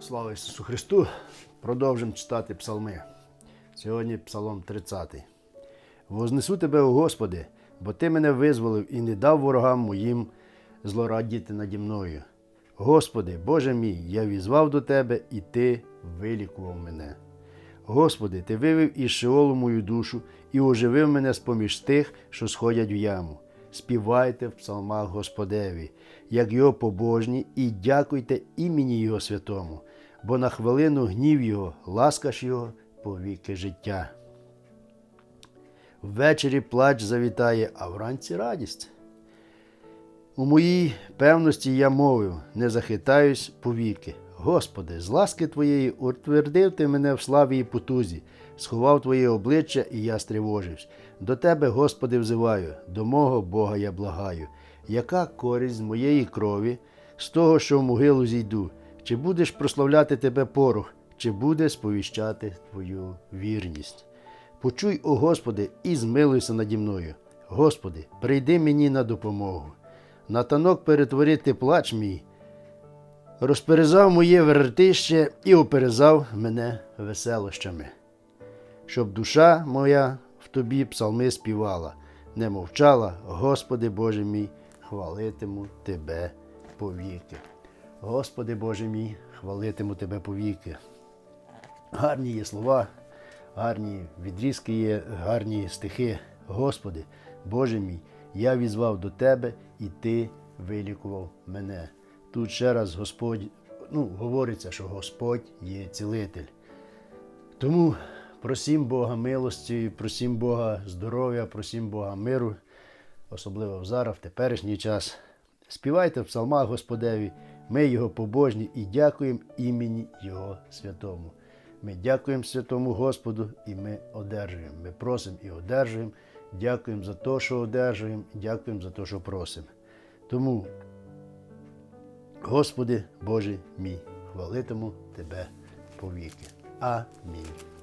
Слава Ісусу Христу! Продовжимо читати псалми. Сьогодні псалом 30. Вознесу тебе, о Господи, бо Ти мене визволив і не дав ворогам моїм злорадіти наді мною. Господи, Боже мій, я візвав до Тебе, і Ти вилікував мене. Господи, Ти вивів із Шеолу мою душу і оживив мене з поміж тих, що сходять в яму. Співайте в псалмах Господеві, як його побожні, і дякуйте імені Його святому, бо на хвилину гнів Його, ласка ж Його повіки життя. Ввечері плач завітає, а вранці радість. У моїй певності я мовив, не захитаюсь повіки. Господи, з ласки Твоєї утвердив Ти мене в славі і потузі, сховав Твоє обличчя, і я стривожився. До Тебе, Господи, взиваю, до мого Бога я благаю. Яка користь з моєї крові, з того, що в могилу зійду? Чи будеш прославляти Тебе порох, чи буде сповіщати Твою вірність? Почуй, о Господи, і змилуйся наді мною. Господи, прийди мені на допомогу. На танок перетворити плач мій, розперезав моє вертище і оперезав мене веселощами, щоб душа моя в тобі псалми співала, не мовчала, Господи Боже мій, хвалитиму Тебе повіки. Господи Боже мій, хвалитиму Тебе повіки. Гарні є слова, гарні відрізки є, гарні стихи. Господи, Боже мій, я візвав до Тебе, і Ти вилікував мене. Тут ще раз Господь, ну, говориться, що Господь є цілитель. Тому просім Бога милості, просім Бога здоров'я, просім Бога миру, особливо зараз, в теперішній час. Співайте в псалмах Господеві, ми Його побожні і дякуємо імені Його святому. Ми дякуємо святому Господу і ми одержуємо. Ми просимо і одержуємо. Дякуємо за те, що одержуємо, дякуємо за те, що просимо. Тому, Господи Боже мій, хвалитиму Тебе повіки. Амінь.